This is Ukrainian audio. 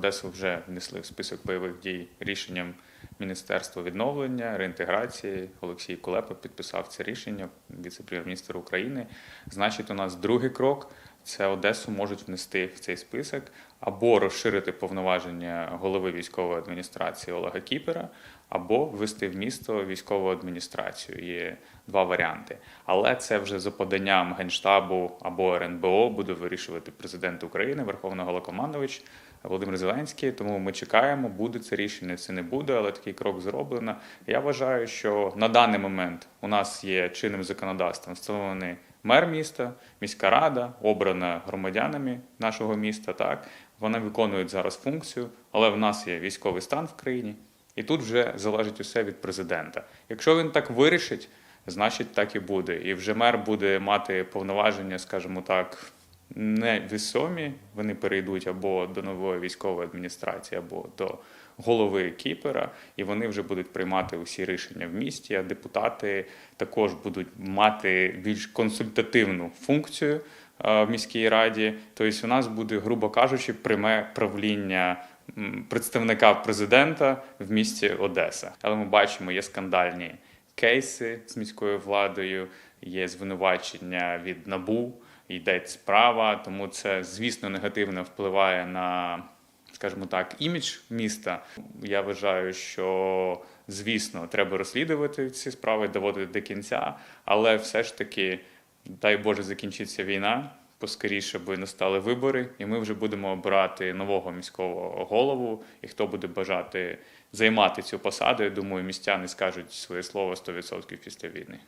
Одесу вже внесли в список бойових дій рішенням Міністерства відновлення, реінтеграції. Олексій Кулепа підписав це рішення, віце-прем'єр-міністр України. Значить, у нас другий крок це Одесу можуть внести в цей список або розширити повноваження голови військової адміністрації Олега Кіпера, або ввести в місто військову адміністрацію. Є два варіанти. Але це вже за поданням Генштабу або РНБО буде вирішувати президент України, Верховний Голокомандович Володимир Зеленський. Тому ми чекаємо, буде це рішення, це не буде, але такий крок зроблено. Я вважаю, що на даний момент у нас є чинним законодавством встановлений мер міста, міська рада, обрана громадянами нашого міста. Так вона виконують зараз функцію, але в нас є військовий стан в країні, і тут вже залежить усе від президента. Якщо він так вирішить, значить так і буде. І вже мер буде мати повноваження, скажімо так, невісомі. Вони перейдуть або до нової військової адміністрації, або до голови Кіпера, і вони вже будуть приймати усі рішення в місті. А депутати також будуть мати більш консультативну функцію в міській раді. Тобто, у нас буде, грубо кажучи, пряме правління представника президента в місті Одеса. Але ми бачимо, є скандальні кейси з міською владою, є звинувачення від набу, йде справа, тому це, звісно, негативно впливає на, скажімо так, імідж міста. Я вважаю, що звісно треба розслідувати ці справи, доводити до кінця, але все ж таки, дай Боже, закінчиться війна. Поскоріше би настали вибори, і ми вже будемо обирати нового міського голову. І хто буде бажати займати цю посаду, я думаю, містяни скажуть своє слово 100% після війни.